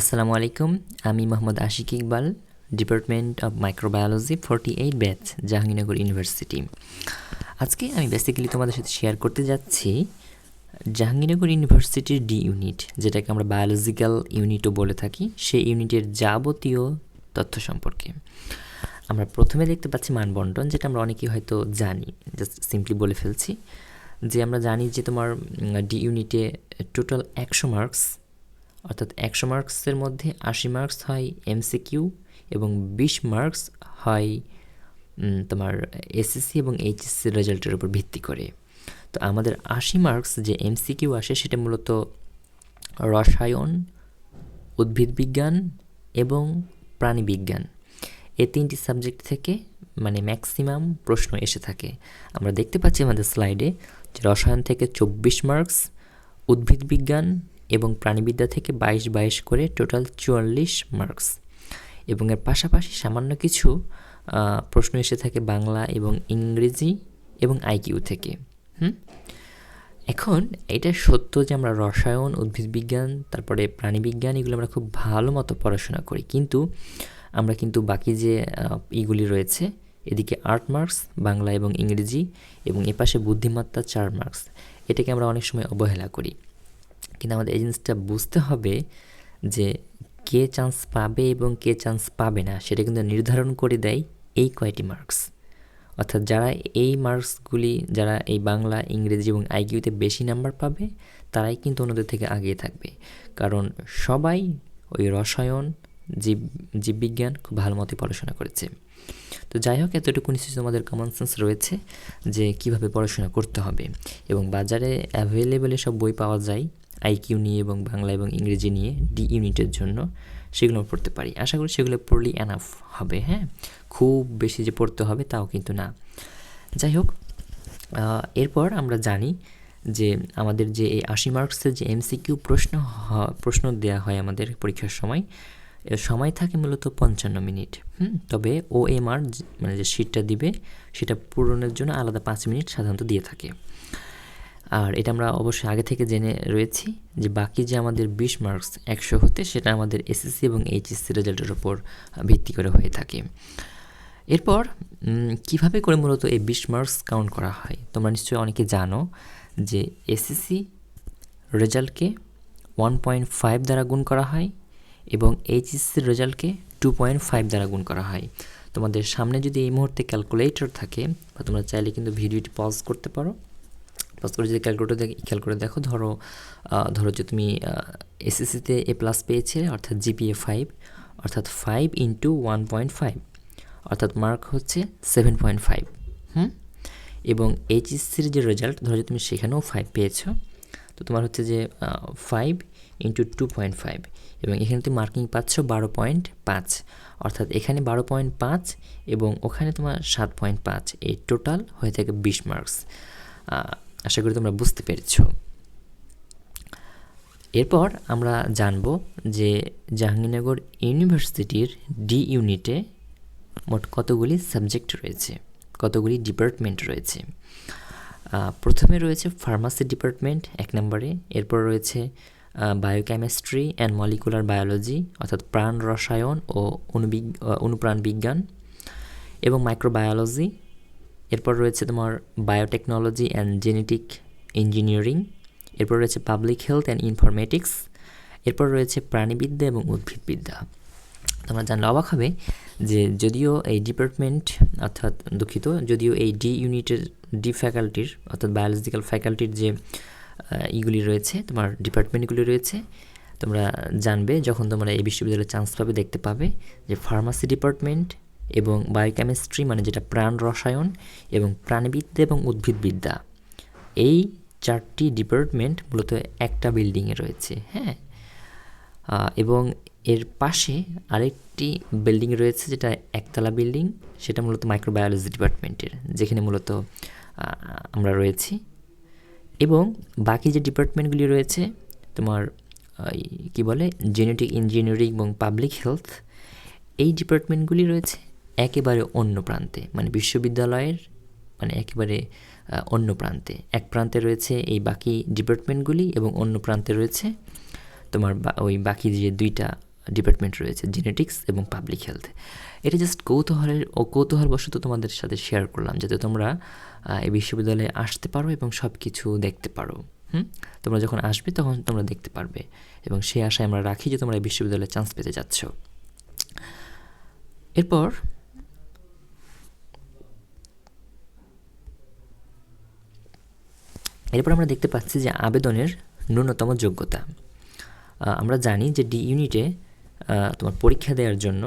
আসসালামু আলাইকুম, আমি Mohammad Ashik Iqbal department of microbiology forty eight batch Jahangirnagar university আজকে আমি বেসিক্যালি তোমাদের সাথে শেয়ার করতে যাচ্ছি জাহাঙ্গীরনগর ইউনিভার্সিটির ডি ইউনিট যেটাকে আমরা বায়োলজিক্যাল ইউনিটও বলে থাকি, সেই ইউনিটের যাবতীয় তথ্য সম্পর্কে। আমরা প্রথমে দেখতে পাচ্ছি মানবন্টন যেটা আমরা অনেকেই হয়তো জানি জাস্ট সিম্পলি বলে ফেলছি। যে আমরা জানি যে তোমার ডি ইউনিটে টোটাল একশো মার্কস অর্থাৎ একশো মার্কসের মধ্যে আশি মার্কস হয় এমসিকিউ এবং বিশ মার্কস হয় তোমার এসএসসি এবং এইচএসসি রেজাল্টের উপর ভিত্তি করে। তো আমাদের আশি মার্কস যে এমসিকিউ আসে সেটা মূলত রসায়ন, উদ্ভিদ বিজ্ঞান এবং প্রাণীবিজ্ঞান এই তিনটি সাবজেক্ট থেকে মানে ম্যাক্সিমাম প্রশ্ন এসে থাকে। আমরা দেখতে পাচ্ছি আমাদের স্লাইডে যে রসায়ন থেকে চব্বিশ মার্কস, উদ্ভিদ বিজ্ঞান এবং প্রাণীবিদ্যা থেকে বাইশ বাইশ করে টোটাল চুয়াল্লিশ মার্কস এবং এর পাশাপাশি সামান্য কিছু প্রশ্ন এসে থাকে বাংলা এবং ইংরেজি এবং আইকিউ থেকে। হুম? এখন এটা সত্য যে আমরা রসায়ন উদ্ভিদ বিজ্ঞান তারপরে প্রাণীবিজ্ঞান, এগুলো আমরা খুব ভালো মতো পড়াশোনা করি। কিন্তু আমরা কিন্তু বাকি যে ইগুলি রয়েছে, এদিকে আট মার্কস বাংলা এবং ইংরেজি এবং এপাশে বুদ্ধিমত্তা চার মার্কস এটাকে আমরা অনেক সময় অবহেলা করি। কিন্তু আমাদের এই জিনিসটা বুঝতে হবে যে কে চান্স পাবে এবং কে চান্স পাবে না, সেটা কিন্তু নির্ধারণ করে দেয় এই কয়টি মার্কস অর্থাৎ যারা এই মার্কসগুলি যারা এই বাংলা, ইংরেজি এবং আইকিউতে বেশি নাম্বার পাবে, তারাই কিন্তু অন্যদের থেকে আগিয়ে থাকবে। কারণ সবাই ওই রসায়ন, জীব, জীববিজ্ঞান খুব ভালো মতো পড়াশোনা করেছে। তো যাই হোক, এতটুকু নিশ্চয়ই তোমাদের কমন সেন্স রয়েছে যে কীভাবে পড়াশোনা করতে হবে। এবং বাজারে অ্যাভেলেবেলে সব বই পাওয়া যায়। আইকিউ নিয়ে এবং বাংলা এবং ইংরেজি নিয়ে ডি ইউনিটের জন্য সেগুলো পড়তে পারি। আশা করি সেগুলো পড়লেই এনাফ হবে হ্যাঁ? খুব বেশি যে পড়তে হবে তাও কিন্তু না। যাই হোক এরপর আমরা জানি যে আমাদের যে এই আশি মার্কসের যে এমসিকিউ প্রশ্ন প্রশ্ন দেওয়া হয় আমাদের পরীক্ষার সময় সময় থাকে মূলত পঞ্চান্ন মিনিট, হুম? তবে ও এম আর মানে যে সিটটা দিবে, সেটা পূরণের জন্য আলাদা পাঁচ মিনিট সাধারণত দিয়ে থাকে। আর এটা আমরা অবশ্যই আগে থেকে জেনে রয়েছি যে বাকি যে আমাদের বিশ মার্কস একশো হতে, সেটা আমাদের এসএসসি এবং এইচএসসি রেজাল্টের ওপর ভিত্তি করে হয়ে থাকে। এরপর কীভাবে করে মূলত এই বিশ মার্কস কাউন্ট করা হয়? তোমরা নিশ্চয়ই অনেকে জানো যে এসএসসি রেজাল্টকে ওয়ান পয়েন্ট ফাইভ দ্বারা গুণ করা হয় এবং এইচএসসির রেজাল্টকে টু পয়েন্ট ফাইভ দ্বারা গুণ করা হয়। তোমাদের সামনে যদি এই মুহূর্তে ক্যালকুলেটর থাকে, বা তোমরা চাইলে কিন্তু ভিডিওটি পজ করতে পারো। পজ করে যদি ক্যালকুলেটর দেখে খেয়াল করে দেখো, ধরো ধরো যে তুমি এসএসসিতে এ প্লাস পেয়েছে অর্থাৎ জিপিএ ফাইভ অর্থাৎ five into one point five অর্থাৎ মার্ক হচ্ছে সেভেন পয়েন্ট ফাইভ হুম? এবং এইচএসসির যে রেজাল্ট ধরো যে তুমি সেখানেও ফাইভ পেয়েছ, তো তোমার হচ্ছে যে five into two point five এবং এখানে তুমি মার্কিং পাচ্ছ বারো পয়েন্ট পাঁচ, অর্থাৎ এখানে বারো পয়েন্ট পাঁচ এবং ওখানে তোমার সাত পয়েন্ট পাঁচ, এই টোটাল হয়ে থাকে বিশ মার্কস আশা করি তোমরা বুঝতে পেরেছ। এরপর আমরা জানব যে জাহাঙ্গীরনগর ইউনিভার্সিটির ডি ইউনিটে মোট কতগুলি সাবজেক্ট রয়েছে, কতগুলি ডিপার্টমেন্ট রয়েছে। প্রথমে রয়েছে ফার্মাসি ডিপার্টমেন্ট এক নম্বরে, এরপর রয়েছে বায়োকেমিস্ট্রি অ্যান্ড মলিকুলার বায়োলজি অর্থাৎ প্রাণ রসায়ন ও অনুবিগ অনুপ্রাণ বিজ্ঞান এবং মাইক্রোবায়োলজি এরপর রয়েছে তোমার বায়োটেকনোলজি অ্যান্ড জেনেটিক ইঞ্জিনিয়ারিং এরপর রয়েছে পাবলিক হেলথ অ্যান্ড ইনফরমেটিক্স এরপর রয়েছে প্রাণীবিদ্যা এবং উদ্ভিদবিদ্যা। তোমরা জানলে অবাক হবে যে যদিও এই ডিপার্টমেন্ট অর্থাৎ দুঃখিত, যদিও এই ডি ইউনিটের ডি ফ্যাকাল্টির অর্থাৎ বায়োলজিক্যাল ফ্যাকাল্টির যে ইগুলি রয়েছে, তোমার ডিপার্টমেন্টগুলি রয়েছে, তোমরা জানবে যখন তোমরা এই বিশ্ববিদ্যালয়ে চান্স পাবে, দেখতে পাবে যে ফার্মাসি ডিপার্টমেন্ট এবং বায়োকেমিস্ট্রি মানে যেটা প্রাণ রসায়ন এবং প্রাণীবিদ্যা এবং উদ্ভিদবিদ্যা। এই চারটি ডিপার্টমেন্ট মূলত একটা বিল্ডিংয়ে রয়েছে হ্যাঁ? এবং এর পাশে আরেকটি বিল্ডিং রয়েছে যেটা একতলা বিল্ডিং সেটা মূলত মাইক্রোবায়োলজি ডিপার্টমেন্টের যেখানে মূলত আমরা রয়েছি। এবং বাকি যে ডিপার্টমেন্টগুলি রয়েছে, তোমার কি বলে? জেনেটিক ইঞ্জিনিয়ারিং এবং পাবলিক হেলথ এই ডিপার্টমেন্টগুলি রয়েছে একেবারে অন্য প্রান্তে মানে বিশ্ববিদ্যালয়ের মানে একেবারে অন্য প্রান্তে। এক প্রান্তে রয়েছে এই বাকি ডিপার্টমেন্টগুলি এবং অন্য প্রান্তে রয়েছে তোমার ওই বাকি যে দুইটা ডিপার্টমেন্ট রয়েছে জেনেটিক্স এবং পাবলিক হেলথ এটা জাস্ট কৌতূহলের, ও কৌতূহলবশত তোমাদের সাথে শেয়ার করলাম, যাতে তোমরা এই বিশ্ববিদ্যালয়ে আসতে পারো এবং সব কিছু দেখতে পারো। হুম? তোমরা যখন আসবে তখন তোমরা দেখতে পারবে এবং সেই আশায় আমরা রাখি যে তোমরা এই বিশ্ববিদ্যালয়ে চান্স পেতে যাচ্ছ। এরপর এরপর আমরা দেখতে পাচ্ছি যে আবেদনের ন্যূনতম যোগ্যতা। আমরা জানি যে ডি ইউনিটে তোমার পরীক্ষা দেওয়ার জন্য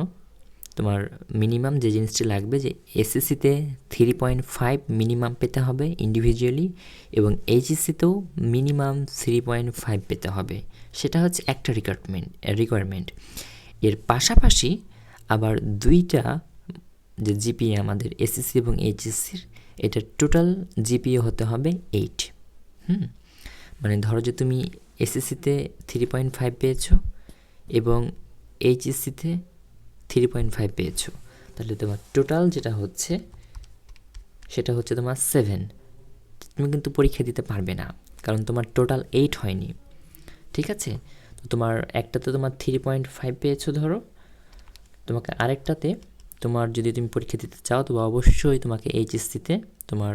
তোমার মিনিমাম যে জিনিসটি লাগবে যে এসএসসিতে থ্রি পয়েন্ট ফাইভ মিনিমাম পেতে হবে ইন্ডিভিজুয়ালি এবং এইচএসসিতেও মিনিমাম থ্রি পয়েন্ট ফাইভ পেতে হবে। সেটা হচ্ছে একটা রিকোয়ারমেন্ট রিকোয়ারমেন্ট এর পাশাপাশি আবার দুইটা যে জিপিএ আমাদের এসএসসি এবং এইচএসসির এটার টোটাল জিপিএ হতে হবে এইট হুম। মানে ধরো যে তুমি এসএসসিতে থ্রি পয়েন্ট ফাইভ পেয়েছ এবং এইচএসসিতে থ্রি পয়েন্ট ফাইভ পেয়েছ। তাহলে তোমার টোটাল যেটা হচ্ছে, সেটা হচ্ছে তোমার সেভেন তুমি কিন্তু পরীক্ষা দিতে পারবে না, কারণ তোমার টোটাল এইট হয়নি। ঠিক আছে? তো তোমার একটাতে তোমার থ্রি পয়েন্ট ফাইভ পেয়েছ ধরো। তোমাকে আরেকটাতে তোমার যদি তুমি পরীক্ষা দিতে চাও তবে অবশ্যই তোমাকে এইচএসসিতে তোমার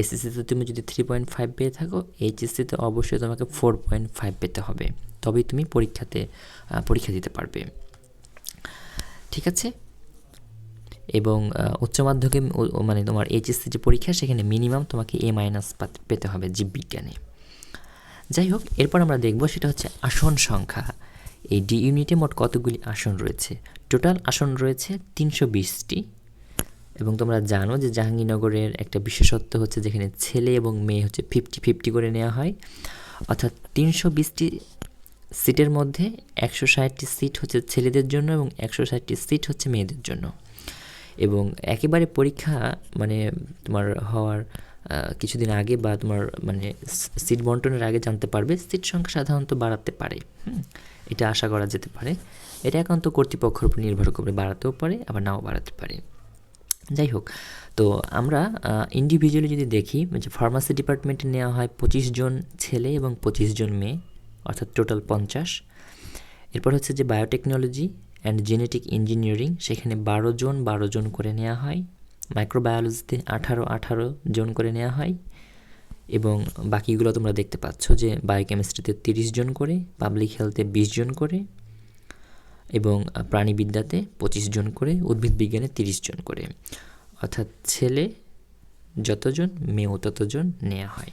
এসএসসিতে তুমি যদি থ্রি পয়েন্ট ফাইভ পেয়ে থাকো এইচএসসিতে অবশ্যই তোমাকে ফোর পয়েন্ট ফাইভ পেতে হবে। তবেই তুমি পরীক্ষাতে পরীক্ষা দিতে পারবে। ঠিক আছে? এবং উচ্চ মাধ্যমিক মানে তোমার এইচএসসি যে পরীক্ষা, সেখানে মিনিমাম তোমাকে এ মাইনাস পেতে হবে জীববিজ্ঞানে যাই হোক, এরপর আমরা দেখব সেটা হচ্ছে আসন সংখ্যা। এই ডি ইউনিটে মোট কতগুলি আসন রয়েছে? টোটাল আসন রয়েছে তিনশো বিশটি। এবং তোমরা জানো যে জাহাঙ্গীরনগরের একটা বিশেষত্ব হচ্ছে যেখানে ছেলে এবং মেয়ে হচ্ছে ফিফটি ফিফটি করে নেওয়া হয়। অর্থাৎ তিনশো বিশটি সিটের মধ্যে একশো ষাটটি সিট হচ্ছে ছেলেদের জন্য এবং একশো ষাটটি সিট হচ্ছে মেয়েদের জন্য। এবং একেবারে পরীক্ষা মানে তোমার হওয়ার কিছুদিন আগে বা তোমার মানে সিট বন্টনের আগে জানতে পারবে, সিট সংখ্যা সাধারণত বাড়াতে পারে। এটা আশা করা যেতে পারে। এটা একান্ত কর্তৃপক্ষের উপর নির্ভর করে বাড়াতেও পারে, আবার নাও বাড়াতে পারে। যাই হোক তো আমরা ইন্ডিভিজুয়ালি যদি দেখি, যে ফার্মাসি ডিপার্টমেন্টে নেওয়া হয় পঁচিশ জন ছেলে এবং পঁচিশ জন মেয়ে, অর্থাৎ টোটাল পঞ্চাশ। এরপর হচ্ছে যে বায়োটেকনোলজি অ্যান্ড জেনেটিক ইঞ্জিনিয়ারিং সেখানে বারো জন বারো জন করে নেওয়া হয়। মাইক্রোবায়োলজিতে আঠারো আঠারো জন করে নেওয়া হয়। এবং বাকিগুলো তোমরা দেখতে পাচ্ছ যে বায়োকেমিস্ট্রিতে তিরিশ জন করে পাবলিক হেলথে বিশ জন করে। এবং প্রাণীবিদ্যাতে পঁচিশ জন করে, উদ্ভিদ বিজ্ঞানে তিরিশ জন করে। অর্থাৎ ছেলে যতজন, মেয়েও ততজন নেওয়া হয়।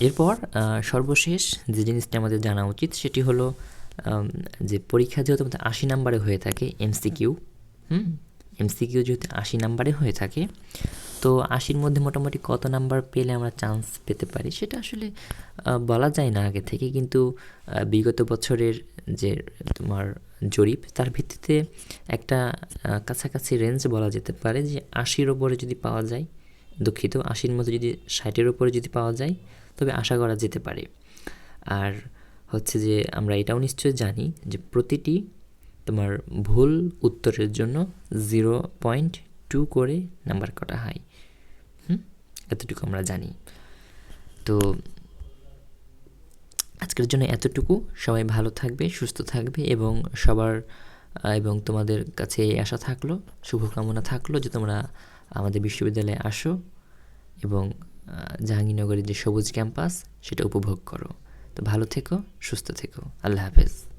এরপর সর্বশেষ যে জিনিসটা আমাদের জানা উচিত, সেটি হলো যে পরীক্ষা যেহেতু আমাদের আশি নাম্বারে হয়ে থাকে, এমসিকিউ, হুম? এমসিকিউ যেহেতু আশি নাম্বারে হয়ে থাকে তো আশির মধ্যে মোটামুটি কত নাম্বার পেলে আমরা চান্স পেতে পারি? সেটা আসলে বলা যায় না আগে থেকে। কিন্তু বিগত বছরের যে তোমার জরিপ, তার ভিত্তিতে একটা কাছাকাছি রেঞ্জ বলা যেতে পারে যে আশির ওপরে যদি পাওয়া যায়, দুঃখিত, আশির মধ্যে যদি ষাটের ওপরে যদি পাওয়া যায়, তবে আশা করা যেতে পারে। আর হচ্ছে যে আমরা এটাও নিশ্চয় জানি যে প্রতিটি তোমার ভুল উত্তরের জন্য জিরো পয়েন্ট টু করে নাম্বার কটা হয় হুম? এতটুকু আমরা জানি। তো আজকের জন্য এতটুকু। সবাই ভালো থাকবে, সুস্থ থাকবে এবং সবার এবং তোমাদের কাছে আশা থাকল, শুভকামনা থাকল যে তোমরা আমাদের বিশ্ববিদ্যালয়ে আসো এবং জাহাঙ্গীরনগরের যে সবুজ ক্যাম্পাস সেটা উপভোগ করো। তো ভালো থেকো, সুস্থ থেকো। আল্লাহ হাফেজ।